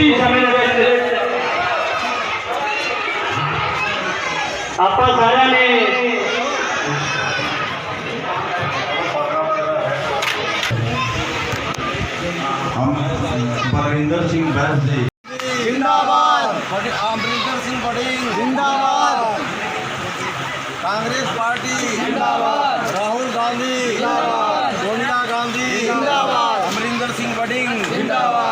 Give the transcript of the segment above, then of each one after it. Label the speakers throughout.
Speaker 1: ਉਸੀ ਸਮੇਂ ਦੇ ਵਿੱਚ ਆਪਾਂ ਸਾਰਿਆਂ ਨੇ ਹਮ ਬਰਿੰਦਰ ਸਿੰਘ ਬੈਸ ਜੀ ਜਿੰਦਾਬਾਦ ਬੜੀ ਅਮਰਿੰਦਰ ਸਿੰਘ ਬੜੀ ਜਿੰਦਾਬਾਦ ਕਾਂਗਰਸ ਪਾਰਟੀ ਜਿੰਦਾਬਾਦ ਰਾਹੁਲ ਗਾਂਧੀ ਜਿੰਦਾਬਾਦ ਸੋਨੀਆ ਗਾਂਧੀ ਜਿੰਦਾਬਾਦ ਅਮਰਿੰਦਰ ਸਿੰਘ ਬੜੀ ਜਿੰਦਾਬਾਦ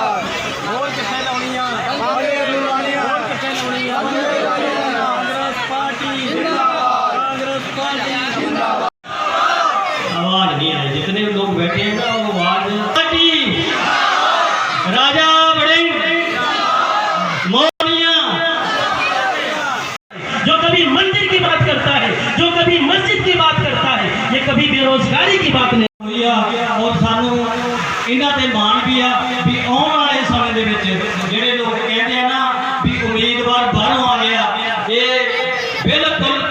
Speaker 1: ਇਹਨਾਂ ਤੇ ਮਾਣ ਵੀ ਆ ਵੀ ਆਉਣ ਵਾਲੇ ਸਮੇਂ ਦੇ ਵਿੱਚ ਜਿਹੜੇ ਲੋਕ ਕਹਿੰਦੇ ਆ ਨਾ ਵੀ ਉਮੀਦਵਾਰ ਬਾਹਰੋਂ ਆ ਗਿਆ ਇਹ ਬਿਲਕੁਲ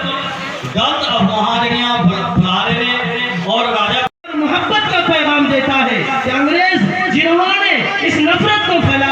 Speaker 1: गलत अफवाह ਜਿਹੜੀਆਂ ਫੈ- ਫੈਲਾ ਰਹੇ ਨੇ ਔਰ ਰਾਜਾ मोहब्बत का पैगाम देता है कि अंग्रेज जिन्होंने इस नफरत को फैलाया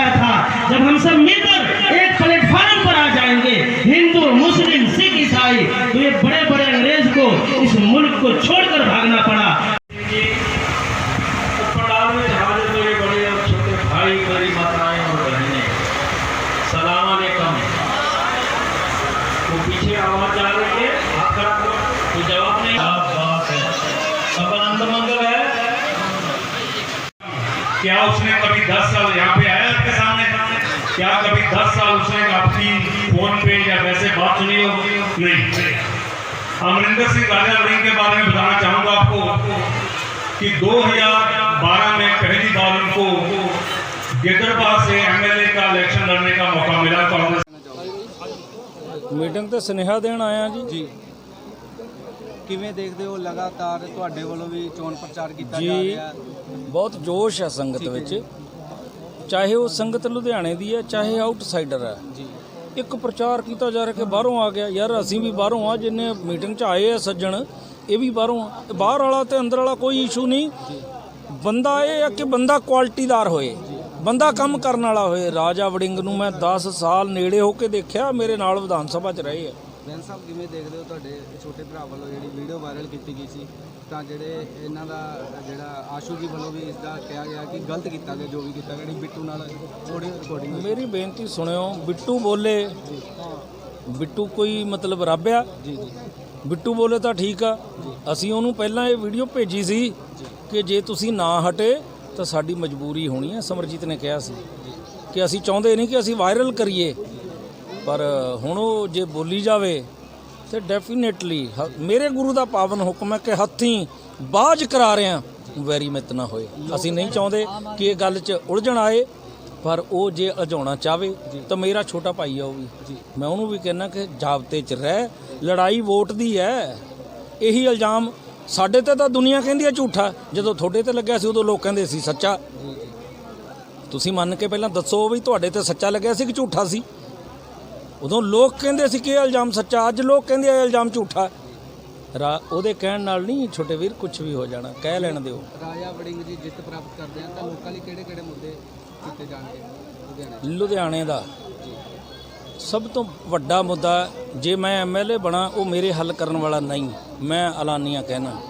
Speaker 1: क्या
Speaker 2: उसने कभी दस साल यहाँ पे आया आपके सामने क्या कभी दस साल उसने आपकी फोन पे या वैसे बात सुनी हो नहीं अमरिंदर सिंह राजा वरिंग के बारे में बताना चाहूंगा आपको कि 2012 में पहली बार उनको गेदरबा से एमएलए का इलेक्शन लड़ने का मौका मिला कांग्रेस
Speaker 3: मीटिंग तो स्नेहा देन आया जी,
Speaker 4: जी। ਕਿਵੇਂ ਦੇਖਦੇ ਹੋ ਲਗਾਤਾਰ ਤੁਹਾਡੇ ਵੱਲੋਂ ਵੀ ਚੋਣ ਪ੍ਰਚਾਰ ਕੀਤਾ ਜਾ
Speaker 3: ਜੀ
Speaker 4: ਰਿਹਾ?
Speaker 3: ਬਹੁਤ ਜੋਸ਼ ਹੈ ਸੰਗਤ ਵਿੱਚ। ਚਾਹੇ ਉਹ ਸੰਗਤ ਲੁਧਿਆਣੇ ਦੀ ਹੈ ਚਾਹੇ ਆਊਟਸਾਈਡਰ ਹੈ।
Speaker 4: ਜੀ।
Speaker 3: ਇੱਕ ਪ੍ਰਚਾਰ ਕੀਤਾ ਜਾ ਰਿਹਾ ਕਿ ਬਾਹਰੋਂ ਆ ਗਿਆ। ਯਾਰ ਅਸੀਂ ਵੀ ਬਾਹਰੋਂ ਆ ਜਿੰਨੇ ਮੀਟਿੰਗ 'ਚ ਆਏ ਆ ਸੱਜਣ ਇਹ ਵੀ ਬਾਹਰੋਂ ਆ। ਬਾਹਰ ਵਾਲਾ ਤੇ ਅੰਦਰ ਵਾਲਾ ਕੋਈ ਇਸ਼ੂ ਨਹੀਂ। ਬੰਦਾ ਇਹ ਹੈ ਕਿ ਬੰਦਾ ਕੁਆਲਿਟੀਦਾਰ ਹੋਏ। ਬੰਦਾ ਕੰਮ ਕਰਨ ਵਾਲਾ ਹੋਏ। ਰਾਜਾ ਵੜਿੰਗ ਨੂੰ ਮੈਂ 10 ਸਾਲ ਨੇੜੇ ਹੋ ਕੇ ਦੇਖਿਆ ਮੇਰੇ ਨਾਲ ਵਿਧਾਨ ਸਭਾ 'ਚ ਰਹੇ ਆ।
Speaker 4: ਬੈਨ ਸਾਹਿਬ ਕਿਵੇਂ ਦੇਖਦੇ ਹੋ ਤੁਹਾਡੇ ਛੋਟੇ ਭਰਾ ਵੱਲੋਂ ਜਿਹੜੀ ਵੀਡੀਓ ਵਾਇਰਲ ਕੀਤੀ ਗਈ ਸੀ? ਤਾਂ ਜਿਹੜੇ ਇਹਨਾਂ ਦਾ ਜਿਹੜਾ ਆਸ਼ੂ ਜੀ ਵੱਲੋਂ ਵੀ ਇਸ ਦਾ ਕਿਹਾ ਗਿਆ ਕਿ ਗਲਤ ਕੀਤਾ ਗਿਆ ਜੋ ਵੀ ਕੀਤਾ ਗਿਆ ਜਿਹੜੀ ਬਿੱਟੂ ਨਾਲ ਥੋੜੀ ਰਿਕਾਰਡਿੰਗ
Speaker 3: ਮੇਰੀ ਬੇਨਤੀ ਸੁਣਿਓ ਬਿੱਟੂ ਬੋਲੇ। ਬਿੱਟੂ ਕੋਈ ਮਤਲਬ ਰੱਬ ਆ।
Speaker 4: ਜੀ ਜੀ।
Speaker 3: ਬਿੱਟੂ ਬੋਲੇ ਤਾਂ ਠੀਕ ਆ। ਅਸੀਂ ਉਹਨੂੰ ਪਹਿਲਾਂ ਇਹ ਵੀਡੀਓ ਭੇਜੀ ਸੀ ਕਿ ਜੇ ਤੁਸੀਂ ਨਾ ਹਟੇ ਤਾਂ ਸਾਡੀ ਮਜਬੂਰੀ ਹੋਣੀ ਹੈ ਸਮਰਜੀਤ ਨੇ ਕਿਹਾ ਸੀ। ਕਿ ਅਸੀਂ ਚਾਹੁੰਦੇ ਨਹੀਂ ਕਿ ਅਸੀਂ ਵਾਇਰਲ ਕਰੀਏ। ਪਰ ਹੁਣ ਉਹ ਜੇ ਬੋਲੀ ਜਾਵੇ ਤੇ ਡੈਫੀਨੇਟਲੀ ਮੇਰੇ ਗੁਰੂ ਦਾ ਪਾਵਨ ਹੁਕਮ ਹੈ ਕਿ ਹੱਥੀਂ ਬਾਜ ਕਰਾ ਰਿਆਂ ਵੈਰੀ ਮਿੱਤ ਨਾ ਹੋਏ। ਅਸੀਂ ਨਹੀਂ ਚਾਹੁੰਦੇ ਕਿ ਇਹ ਗੱਲ 'ਚ ਉਲਝਣ ਆਏ ਪਰ ਉਹ ਜੇ ਅਜਾਉਣਾ ਚਾਵੇ ਤਾਂ ਮੇਰਾ ਛੋਟਾ ਭਾਈ ਆ ਉਹ ਵੀ। ਮੈਂ ਉਹਨੂੰ ਵੀ ਕਹਿਣਾ ਕਿ ਜਾਬਤੇ 'ਚ ਰਹਿ ਲੜਾਈ ਵੋਟ ਦੀ ਹੈ। ਇਹੀ ਇਲਜ਼ਾਮ ਸਾਡੇ ਤੇ ਤਾਂ ਦੁਨੀਆ ਕਹਿੰਦੀ ਹੈ ਝੂਠਾ। ਜਦੋਂ ਤੁਹਾਡੇ ਤੇ ਲੱਗਿਆ ਸੀ ਉਦੋਂ ਲੋਕ ਕਹਿੰਦੇ ਸੀ ਸੱਚਾ। ਤੁਸੀਂ ਮੰਨ ਕੇ ਪਹਿਲਾਂ ਦੱਸੋ ਵੀ ਤੁਹਾਡੇ ਤੇ ਸੱਚਾ ਲੱਗਿਆ ਸੀ ਕਿ ਝੂਠਾ ਸੀ? ਉਦੋਂ ਲੋਕ ਕਹਿੰਦੇ ਸੀ ਕਿ ਇਹ ਇਲਜ਼ਾਮ ਸੱਚਾ ਅੱਜ ਲੋਕ ਕਹਿੰਦੇ ਆ ਇਹ ਇਲਜ਼ਾਮ ਝੂਠਾ। ਰਾ ਉਹਦੇ ਕਹਿਣ ਨਾਲ ਨਹੀਂ ਛੋਟੇ ਵੀਰ ਕੁਝ ਵੀ ਹੋ ਜਾਣਾ ਕਹਿ ਲੈਣ ਦਿਓ।
Speaker 4: ਰਾਜਾ ਵੜਿੰਗ ਜੀ ਜਿੱਤ ਪ੍ਰਾਪਤ ਕਰਦੇ ਆ ਤਾਂ ਲੋਕਾਂ ਲਈ ਕਿਹੜੇ ਕਿਹੜੇ ਮੁੱਦੇ ਕੀਤੇ ਜਾਣਗੇ? ਲੁਧਿਆਣੇ
Speaker 3: ਲੁਧਿਆਣੇ ਦਾ। ਸਭ ਤੋਂ ਵੱਡਾ ਮੁੱਦਾ ਜੇ ਮੈਂ ਐਮਐਲਏ ਬਣਾ ਉਹ ਮੇਰੇ ਹੱਲ ਕਰਨ ਵਾਲਾ ਨਹੀਂ। ਮੈਂ ਐਲਾਨੀਆਂ ਕਹਿਣਾ।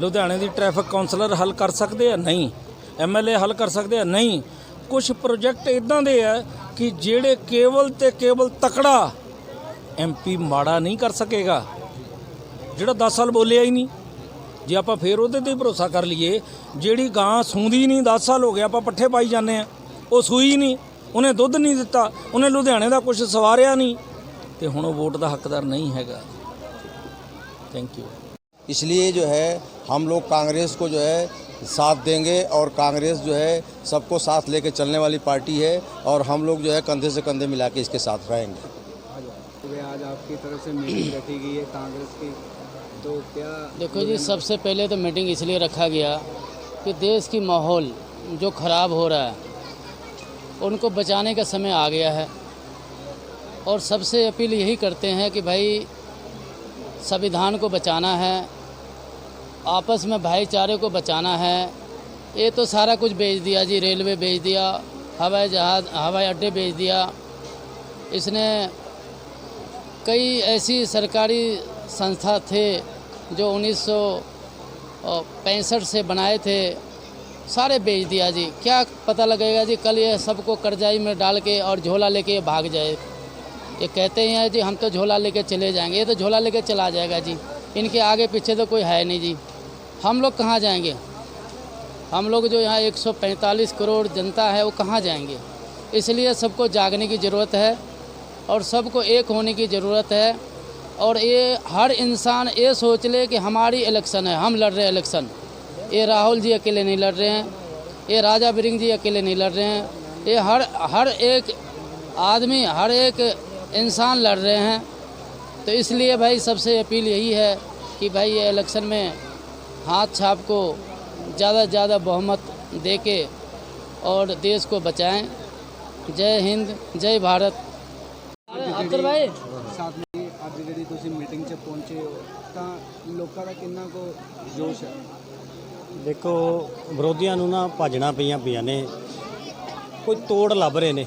Speaker 3: ਲੁਧਿਆਣੇ ਦੀ ਟ੍ਰੈਫਿਕ ਕਾਉਂਸਲਰ ਹੱਲ ਕਰ ਸਕਦੇ ਆ? ਨਹੀਂ। ਐਮਐਲਏ ਹੱਲ ਕਰ ਸਕਦੇ ਆ? ਨਹੀਂ। ਕੁਝ ਪ੍ਰੋਜੈਕਟ ਇਦਾਂ ਦੇ ਆ ਕਿ ਜਿਹੜੇ ਕੇਵਲ ਤੇ ਕੇਵਲ ਤਕੜਾ ਐਮਪੀ ਮਾੜਾ ਨਹੀਂ ਕਰ ਸਕੇਗਾ ਜਿਹੜਾ 10 ਸਾਲ ਬੋਲਿਆ ਹੀ ਨਹੀਂ ਜੇ ਆਪਾਂ ਫੇਰ ਉਹਦੇ ਤੇ ਹੀ ਭਰੋਸਾ ਕਰ ਲਈਏ ਜਿਹੜੀ ਗਾਂ ਸੂੰਦੀ ਨਹੀਂ 10 ਸਾਲ ਹੋ ਗਏ ਆਪਾਂ ਪੱਠੇ ਪਾਈ ਜਾਂਦੇ ਆ ਉਹ ਸੂਈ ਨਹੀਂ ਉਹਨੇ ਦੁੱਧ ਨਹੀਂ ਦਿੱਤਾ ਉਹਨੇ ਲੁਧਿਆਣੇ ਦਾ ਕੁਝ ਸਵਾਰਿਆ ਨਹੀਂ ਤੇ ਹੁਣ ਉਹ ਵੋਟ ਦਾ ਹੱਕਦਾਰ ਨਹੀਂ ਹੈਗਾ ਥੈਂਕ ਯੂ
Speaker 5: इसलिए जो है हम लोग कांग्रेस को जो है साथ देंगे और कांग्रेस जो है सबको साथ लेके चलने वाली पार्टी है और हम लोग जो है कंधे से कंधे मिला के इसके साथ रहेंगे।
Speaker 4: आज आपकी तरफ़ से मीटिंग रखी गई है कांग्रेस की। तो क्या
Speaker 6: देखो जी सबसे पहले तो मीटिंग इसलिए रखा गया कि देश की माहौल जो ख़राब हो रहा है उनको बचाने का समय आ गया है। और सबसे अपील यही करते हैं कि भाई संविधान को बचाना है आपस में भाईचारे को बचाना है। ये तो सारा कुछ बेच दिया जी, रेलवे बेच दिया, हवाई जहाज़, हवाई अड्डे बेच दिया। इसने कई ऐसी सरकारी संस्था थे जो उन्नीस से बनाए थे, सारे बेच दिया जी। क्या पता लगेगा जी, कल ये सबको कर्जाई में डाल के और झोला लेके भाग जाए। ये कहते ही हैं जी, हम तो झोला लेके चले जाएँगे, ये तो झोला लेके चला जाएगा जी। इनके आगे पीछे तो कोई है नहीं जी। हम लोग कहाँ जाएँगे? हम लोग जो यहाँ 145 करोड़ जनता है, वो कहाँ जाएँगे? इसलिए सबको जागने की ज़रूरत है और सबको एक होने की ज़रूरत है और ये हर इंसान ये सोच ले कि हमारी इलेक्शन है, हम लड़ रहे हैं इलेक्शन। ये राहुल जी अकेले नहीं लड़ रहे हैं, ये राजा बिरिंग जी अकेले नहीं लड़ रहे हैं, ये हर हर एक आदमी, हर एक इंसान लड़ रहे हैं। तो इसलिए भाई सबसे अपील यही है कि भाई ये इलेक्शन में हाथ छाप को ज़्यादा से ज़्यादा बहुमत दे के और देश को बचाएं जय हिंद जय भारत अख्तर भाई
Speaker 4: ਸਾਥ ਵਿੱਚ ਅੱਜ ਜਿਹੜੀ ਤੁਸੀਂ ਮੀਟਿੰਗ 'ਚ ਪਹੁੰਚੇ ਹੋ ਤਾਂ ਲੋਕਾਂ ਦਾ ਕਿੰਨਾ ਕੋ ਜੋਸ਼ ਹੈ
Speaker 7: ਦੇਖੋ ਵਿਰੋਧੀਆਂ ਨੂੰ ਨਾ ਭਾਜਣਾ ਪਈਆਂ ਪਈਆਂ ਨੇ ਕੋਈ ਤੋੜ ਲੱਭ ਰਹੇ ਨੇ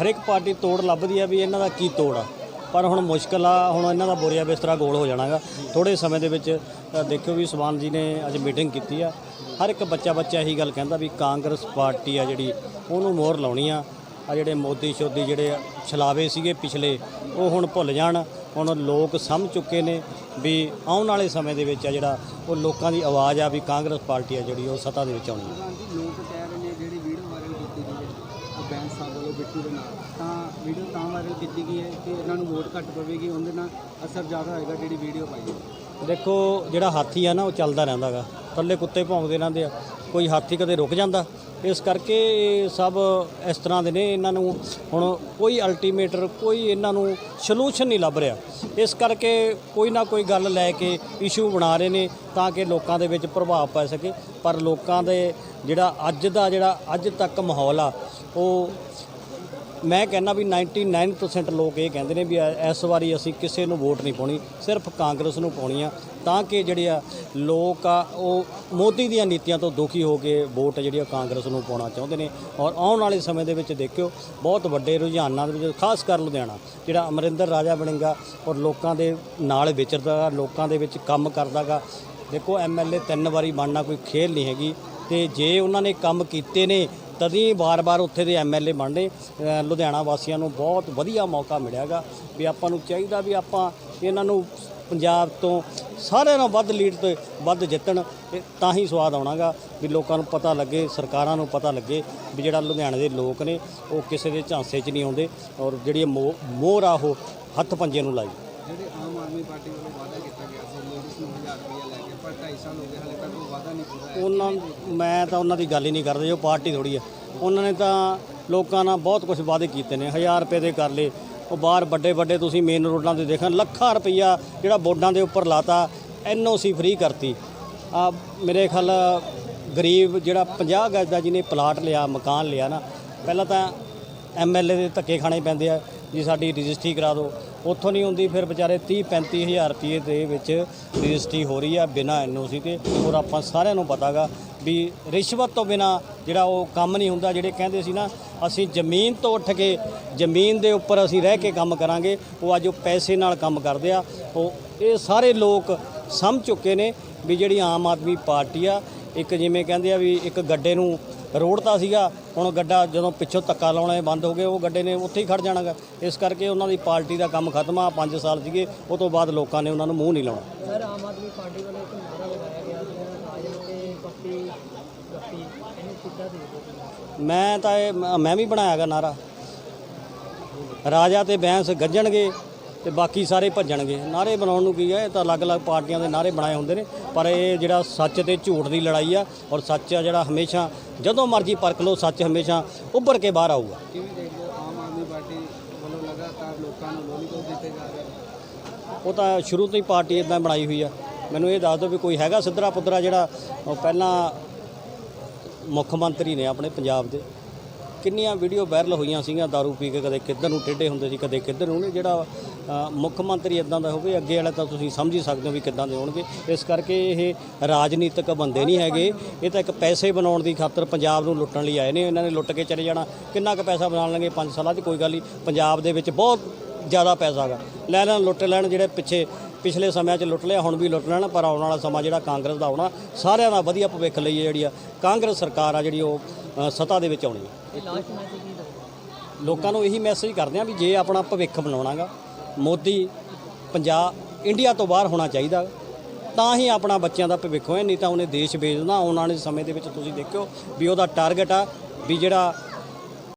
Speaker 7: ਹਰ ਇੱਕ ਪਾਰਟੀ ਤੋੜ ਲੱਭਦੀ ਆ ਵੀ ਇਹਨਾਂ ਦਾ ਕੀ ਤੋੜ ਆ ਪਰ ਹੁਣ ਮੁਸ਼ਕਲ ਆ, ਹੁਣ ਇਹਨਾਂ ਦਾ ਬੋਰੀਆ ਬਿਸਤਰਾ ਗੋਲ ਹੋ ਜਾਣਾਗਾ। ਥੋੜੇ ਸਮੇਂ ਦੇ ਵਿੱਚ ਤਾਂ ਦੇਖਿਓ ਵੀ ਸੁਬਾਨ ਜੀ ਨੇ ਅੱਜ ਮੀਟਿੰਗ ਕੀਤੀ ਆ। ਹਰ ਇੱਕ ਬੱਚਾ ਬੱਚਾ ਇਹੀ ਗੱਲ ਕਹਿੰਦਾ ਵੀ ਕਾਂਗਰਸ ਪਾਰਟੀ ਆ ਜਿਹੜੀ, ਉਹਨੂੰ ਮੋਹਰ ਲਾਉਣੀ ਆ। ਆ ਜਿਹੜੇ ਮੋਦੀ ਸ਼ੋਦੀ ਜਿਹੜੇ ਛਲਾਵੇ ਸੀਗੇ ਪਿਛਲੇ, ਉਹ ਹੁਣ ਭੁੱਲ ਜਾਣ। ਹੁਣ ਲੋਕ ਸਮਝ ਚੁੱਕੇ ਨੇ ਵੀ ਆਉਣ ਵਾਲੇ ਸਮੇਂ ਦੇ ਵਿੱਚ ਆ ਜਿਹੜਾ, ਉਹ ਲੋਕਾਂ ਦੀ ਆਵਾਜ਼ ਆ ਵੀ ਕਾਂਗਰਸ ਪਾਰਟੀ ਆ ਜਿਹੜੀ, ਉਹ ਸੱਤਾ ਦੇ ਵਿੱਚ ਆਉਣੀ ਆ
Speaker 4: ਪ੍ਰਧਾਨ ਜੀ ਲੋਕ ਕਹਿ ਰਹੇ ਨੇ ਜਿਹੜੀ ਵੀਡੀਓ ਵਾਇਰਲ ਕੀਤੀ ਗਈ ਹੈ ਉਹ ਬੈਂਸ ਸਾਹਿਬ ਵੱਲੋਂ ਬਿੱਟੂ ਦੇ ਨਾਲ ਤਾਂ ਵੀਡੀਓ ਤਾਂ ਵਾਇਰਲ ਕੀਤੀ ਗਈ ਹੈ ਕਿ ਇਹਨਾਂ ਨੂੰ ਵੋਟ ਘੱਟ ਪਵੇਗੀ, ਉਹਦੇ ਨਾਲ ਅਸਰ ਜ਼ਿਆਦਾ ਹੋਏਗਾ ਜਿਹੜੀ ਵੀਡੀਓ ਪਾਈ ਹੈ।
Speaker 7: ਦੇਖੋ, ਜਿਹੜਾ ਹਾਥੀ ਆ ਨਾ, ਉਹ ਚੱਲਦਾ ਰਹਿੰਦਾਗਾ। ਥੱਲੇ ਕੁੱਤੇ ਭੌਂਕਦੇ ਰਹਿੰਦੇ ਆ। ਕੋਈ ਹਾਥੀ ਕਦੇ ਰੁਕ ਜਾਂਦਾ। ਇਸ ਕਰਕੇ ਇਹ ਸਭ ਇਸ ਤਰ੍ਹਾਂ ਦੇ ਨੇ ਇਹਨਾਂ ਨੂੰ। ਹੁਣ ਕੋਈ ਅਲਟੀਮੇਟਰ ਕੋਈ ਇਹਨਾਂ ਨੂੰ ਸੋਲੂਸ਼ਨ ਨਹੀਂ ਲੱਭ ਰਿਹਾ। ਇਸ ਕਰਕੇ ਕੋਈ ਨਾ ਕੋਈ ਗੱਲ ਲੈ ਕੇ ਇਸ਼ੂ ਬਣਾ ਰਹੇ ਨੇ, ਤਾਂ ਕਿ ਲੋਕਾਂ ਦੇ ਵਿੱਚ ਪ੍ਰਭਾਵ ਪੈ ਸਕੇ। ਪਰ ਲੋਕਾਂ ਦੇ ਜਿਹੜਾ ਅੱਜ ਦਾ ਜਿਹੜਾ ਅੱਜ ਤੱਕ ਮਾਹੌਲ ਆ, ਉਹ ਮੈਂ ਕਹਿੰਦਾ ਵੀ 99% ਲੋਕ ਇਹ ਕਹਿੰਦੇ ਨੇ ਵੀ ਇਸ ਵਾਰੀ ਅਸੀਂ ਕਿਸੇ ਨੂੰ ਵੋਟ ਨਹੀਂ ਪਾਉਣੀ, ਸਿਰਫ ਕਾਂਗਰਸ ਨੂੰ ਪਾਉਣੀ ਆ, ਤਾਂ ਕਿ ਜਿਹੜੇ ਆ ਲੋਕ ਆ, ਉਹ ਮੋਦੀ ਦੀਆਂ ਨੀਤੀਆਂ ਤੋਂ ਦੁਖੀ ਹੋ ਕੇ ਵੋਟ ਜਿਹੜੀ ਆ ਕਾਂਗਰਸ ਨੂੰ ਪਾਉਣਾ ਚਾਹੁੰਦੇ ਨੇ। ਔਰ ਆਉਣ ਵਾਲੇ ਸਮੇਂ ਦੇ ਵਿੱਚ ਦੇਖਿਓ, ਬਹੁਤ ਵੱਡੇ ਰੁਝਾਨਾਂ ਦੇ ਵਿੱਚ, ਖਾਸ ਕਰ ਲੁਧਿਆਣਾ, ਜਿਹੜਾ ਅਮਰਿੰਦਰ ਰਾਜਾ ਬਣੇਗਾ ਔਰ ਲੋਕਾਂ ਦੇ ਨਾਲ ਵਿਚਰਦਾ, ਲੋਕਾਂ ਦੇ ਵਿੱਚ ਕੰਮ ਕਰਦਾਗਾ। ਦੇਖੋ ਐਮਐਲਏ ਤਿੰਨ ਵਾਰੀ ਬਣਨਾ ਕੋਈ ਖੇਲ ਨਹੀਂ ਹੈਗੀ, ਤੇ ਜੇ ਉਹਨਾਂ ਨੇ ਕੰਮ ਕੀਤੇ ਨੇ ਤਦੀ ਵਾਰ-ਵਾਰ ਉੱਥੇ ਦੇ ਐਮਐਲਏ ਬਣਨੇ ਅ, ਲੁਧਿਆਣਾ ਵਾਸੀਆਂ ਨੂੰ ਬਹੁਤ ਵਧੀਆ ਮੌਕਾ ਮਿਲਿਆਗਾ ਵੀ ਆਪਾਂ ਨੂੰ ਚਾਹੀਦਾ ਵੀ ਆਪਾਂ ਇਹਨਾਂ ਨੂੰ ਪੰਜਾਬ ਤੋਂ ਸਾਰਿਆਂ ਨਾਲੋਂ ਵੱਧ ਲੀਡ ਤੇ ਵੱਧ ਜਿੱਤਣ ਤੇ ਤਾਂ ਹੀ ਸਵਾਦ ਆਉਣਾਗਾ ਵੀ ਲੋਕਾਂ ਨੂੰ ਪਤਾ ਲੱਗੇ ਸਰਕਾਰਾਂ ਨੂੰ ਪਤਾ ਲੱਗੇ ਵੀ ਜਿਹੜਾ ਲੁਧਿਆਣੇ ਦੇ ਲੋਕ ਨੇ ਉਹ ਕਿਸੇ ਦੇ ਝਾਂਸੇ 'ਚ ਨਹੀਂ ਆਉਂਦੇ ਔਰ ਜਿਹੜੀ ਇਹ ਮੋਹਰ ਆ ਉਹ ਹੱਥ ਪੰਜੇ ਨੂੰ ਲਾਈ।
Speaker 4: ਜਿਹੜੇ ਆਮ ਆਦਮੀ ਪਾਰਟੀ ਵੱਲੋਂ ਵਾਅਦਾ ਕੀਤਾ ਗਿਆ ਸੀ ਲੇਡੀਜ਼ ਨੂੰ 1000 ਰੁਪਏ ਲੈ ਕੇ ਪਰ 2.5 ਸਾਲ ਹੋ ਗਏ, ਹਾਲੇ ਤੱਕ ਉਹ ਵਾਅਦਾ ਨਹੀਂ ਪੂਰਾ
Speaker 7: ਉਹਨਾਂ ਮੈਂ ਤਾਂ ਉਹਨਾਂ ਦੀ ਗੱਲ ਹੀ ਨਹੀਂ ਕਰਦਾ ਜੋ ਪਾਰਟੀ ਥੋੜੀ ਆ। ਉਹਨਾਂ ਨੇ ਤਾਂ ਲੋਕਾਂ ਨਾਲ ਬਹੁਤ ਕੁਝ ਵਾਅਦੇ ਕੀਤੇ ਨੇ 1000 ਰੁਪਏ ਦੇ ਕਰ ਲਏ। ਉਹ ਬਾਹਰ ਵੱਡੇ ਵੱਡੇ ਤੁਸੀਂ ਮੇਨ ਰੋਡਾਂ ਤੇ ਦੇਖਣ, ਲੱਖਾਂ ਰੁਪਈਆ ਜਿਹੜਾ ਬੋਰਡਾਂ ਦੇ ਉੱਪਰ ਲਾਤਾ ਐਨਓਸੀ ਫ੍ਰੀ ਕਰਤੀ। ਆ ਮੇਰੇ ਖਿਆਲ ਗਰੀਬ ਜਿਹੜਾ 50 ਗਜ ਦਾ ਜਿਹਨੇ ਪਲਾਟ ਲਿਆ, ਮਕਾਨ ਲਿਆ ਨਾ, ਪਹਿਲਾਂ ਤਾਂ ਐਮਐਲਏ ਦੇ ਧੱਕੇ ਖਾਣੇ ਪੈਂਦੇ ਆ। ਜੀ ਸਾਡੀ ਰਜਿਸਟਰੀ ਕਰਾ ਦਿਓ। ਉੱਥੋਂ ਨਹੀਂ ਹੁੰਦੀ, ਫਿਰ ਵਿਚਾਰੇ 30 35000 ਰੁਪਏ ਦੇ ਵਿੱਚ ਰਜਿਸਟਰੀ ਹੋ ਰਹੀ ਆ ਬਿਨਾਂ ਐਨਓਸੀ ਤੇ ਔਰ ਆਪਾਂ ਸਾਰਿਆਂ ਨੂੰ ਪਤਾਗਾ ਵੀ ਰਿਸ਼ਵਤ ਤੋਂ ਬਿਨਾ ਜਿਹੜਾ ਉਹ ਕੰਮ ਨਹੀਂ ਹੁੰਦਾ, ਜਿਹੜੇ ਕਹਿੰਦੇ ਸੀ ਨਾ, ਅਸੀਂ ਜ਼ਮੀਨ ਤੋਂ ਉੱਠ ਕੇ ਜ਼ਮੀਨ ਦੇ ਉੱਪਰ ਅਸੀਂ ਰਹਿ ਕੇ ਕੰਮ ਕਰਾਂਗੇ, ਉਹ ਅੱਜ ਉਹ ਪੈਸੇ ਨਾਲ ਕੰਮ ਕਰਦੇ ਆ। ਉਹ ਇਹ ਸਾਰੇ ਲੋਕ ਸਮਝ ਚੁੱਕੇ ਨੇ ਵੀ ਜਿਹੜੀ ਆਮ ਆਦਮੀ ਪਾਰਟੀ ਆ, ਇੱਕ ਜਿਵੇਂ ਕਹਿੰਦੇ ਆ ਵੀ ਇੱਕ ਗੱਡੇ ਨੂੰ ਰੋੜਤਾ ਸੀਗਾ ਹੁਣ ਗੱਡਾ ਜਦੋਂ ਪਿੱਛੋਂ ਧੱਕਾ ਲਾਉਣਾ ਬੰਦ ਹੋ ਗਏ ਉਹ ਗੱਡੇ ਨੇ ਉੱਥੇ ਹੀ ਖੜ ਜਾਣਾਗਾ। ਇਸ ਕਰਕੇ ਉਹਨਾਂ ਦੀ ਪਾਰਟੀ ਦਾ ਕੰਮ ਖਤਮ ਆ 5 ਸਾਲ ਸੀਗੇ ਉਹ ਤੋਂ ਬਾਅਦ ਲੋਕਾਂ ਨੇ ਉਹਨਾਂ ਨੂੰ ਮੂੰਹ ਨਹੀਂ ਲਾਉਣਾ।
Speaker 8: ਸਰ ਆਮ ਆਦਮੀ ਪਾਰਟੀ ਵੱਲੋਂ ਇੱਕ ਨਾਰਾ ਲਗਾਇਆ ਗਿਆ ਤੇ ਹੋ
Speaker 7: ਮੈਂ ਤਾਂ ਇਹ ਮੈਂ ਵੀ ਬਣਾਇਆਗਾ ਨਾਰਾ ਰਾਜਾ ਤੇ ਬੈਂਸ ਗੱਜਣਗੇ ਤੇ ਬਾਕੀ ਸਾਰੇ ਭੱਜਣਗੇ। ਨਾਰੇ ਬਣਾਉਣ ਨੂੰ ਕੀ ਹੈ ਇਹ ਤਾਂ ਅਲੱਗ-ਅਲੱਗ ਪਾਰਟੀਆਂ ਦੇ ਨਾਰੇ ਬਣਾਏ ਹੁੰਦੇ ਨੇ ਪਰ ਇਹ ਜਿਹੜਾ ਸੱਚ ਤੇ ਝੂਠ ਦੀ ਲੜਾਈ ਆ ਔਰ ਸੱਚ ਆ ਜਿਹੜਾ ਹਮੇਸ਼ਾ ਜਦੋਂ ਮਰਜ਼ੀ ਪਰਖ ਲਓ ਸੱਚ ਹਮੇਸ਼ਾ ਉੱਭਰ ਕੇ ਬਾਹਰ ਆਊਗਾ।
Speaker 4: ਕਿਵੇਂ ਦੇਖਦੇ ਹੋ? ਆਮ ਆਦਮੀ ਪਾਰਟੀ ਵੱਲੋਂ ਲਗਾਤਾਰ ਲੋਕਾਂ ਨੂੰ ਲੋਲੀਪੌਪ ਦਿੱਤੇ ਜਾ ਰਹੇ ਨੇ?
Speaker 7: ਉਹ ਤਾਂ ਸ਼ੁਰੂ ਤੋਂ ਹੀ ਪਾਰਟੀ ਇਦਾਂ ਬਣਾਈ ਹੋਈ ਆ। ਮੈਨੂੰ ਇਹ ਦੱਸ ਦਿਓ ਵੀ ਕੋਈ ਹੈਗਾ ਸਿੱਧਰਾ ਪੁੱਤਰਾ ਜਿਹੜਾ ਪਹਿਲਾਂ ਮੁੱਖ ਮੰਤਰੀ ਨੇ ਆਪਣੇ ਪੰਜਾਬ ਦੇ। ਕਿੰਨੀਆਂ ਵੀਡੀਓ ਵਾਇਰਲ ਹੋਈਆਂ ਸੀਗੀਆਂ दारू ਪੀ ਕੇ, ਕਦੇ ਕਿੱਧਰ ਨੂੰ ਟੇਢੇ ਹੁੰਦੇ ਸੀ, ਕਦੇ ਕਿੱਧਰ ਨੂੰ ਨੇ ਜਿਹੜਾ ਮੁੱਖ ਮੰਤਰੀ ਇਦਾਂ ਦਾ ਹੋਵੇ, ਅੱਗੇ ਵਾਲਾ ਤਾਂ ਤੁਸੀਂ ਸਮਝ ਹੀ ਸਕਦੇ ਹੋ ਵੀ ਕਿੱਦਾਂ ਦੇ ਹੋਣਗੇ। ਇਸ ਕਰਕੇ ਇਹ ਰਾਜਨੀਤਿਕ ਬੰਦੇ ਨਹੀਂ ਹੈਗੇ। ਇਹ ਤਾਂ ਇੱਕ ਪੈਸੇ ਬਣਾਉਣ ਦੀ ਖਾਤਰ ਪੰਜਾਬ ਨੂੰ ਲੁੱਟਣ ਲਈ ਆਏ ਨੇ। ਇਹਨਾਂ ਨੇ ਲੁੱਟ ਕੇ ਚਲੇ ਜਾਣਾ। ਕਿੰਨਾ ਕੁ ਪੈਸਾ ਬਣਾ ਲੈਣਗੇ? 5 ਸਾਲਾਂ 'ਚ ਕੋਈ ਗੱਲ ਨਹੀਂ। ਪੰਜਾਬ ਦੇ ਵਿੱਚ ਬਹੁਤ ਜ਼ਿਆਦਾ ਪੈਸਾ ਹੈਗਾ। ਲੈ ਲੈਣ, ਲੁੱਟ ਲੈਣ ਜਿਹੜੇ ਪਿੱਛੇ, ਪਿਛਲੇ ਸਮਿਆਂ 'ਚ ਲੁੱਟ ਲਿਆ, ਹੁਣ ਵੀ ਲੁੱਟ ਲੈਣ, ਪਰ ਆਉਣ ਵਾਲਾ ਸਮਾਂ ਜਿਹੜਾ ਕਾਂਗਰਸ ਦਾ ਆਉਣਾ ਸਾਰਿਆਂ ਦਾ ਵਧੀਆ ਭਵਿੱਖ ਲਈ ਜਿਹੜੀ ਆ ਕਾਂਗਰਸ ਸਰਕਾਰ ਆ ਜਿਹੜੀ ਉਹ ਸੱਤਾ ਦੇ ਵਿੱਚ ਆਉਣੀ ਹੈ।
Speaker 8: ਲਾਸਟ ਮੈਸੇਜ ਕੀ ਦੋ
Speaker 7: ਲੋਕਾਂ ਨੂੰ ਇਹੀ ਮੈਸੇਜ ਕਰਦੇ ਆ ਵੀ ਜੇ ਆਪਣਾ ਭਵਿੱਖ ਬਣਾਉਣਾਗਾ ਮੋਦੀ ਪੰਜਾਬ ਇੰਡੀਆ ਤੋਂ ਬਾਹਰ ਹੋਣਾ ਚਾਹੀਦਾ ਤਾਂ ਹੀ ਆਪਣਾ ਬੱਚਿਆਂ ਦਾ ਭਵਿੱਖ ਹੋਏ ਨਹੀਂ ਤਾਂ ਉਹਨੇ ਦੇਸ਼ ਵੇਚਣਾ ਆਉਣ ਵਾਲੇ ਸਮੇਂ ਦੇ ਵਿੱਚ ਤੁਸੀਂ ਦੇਖਿਓ ਵੀ ਉਹਦਾ ਟਾਰਗੇਟ ਆ ਵੀ ਜਿਹੜਾ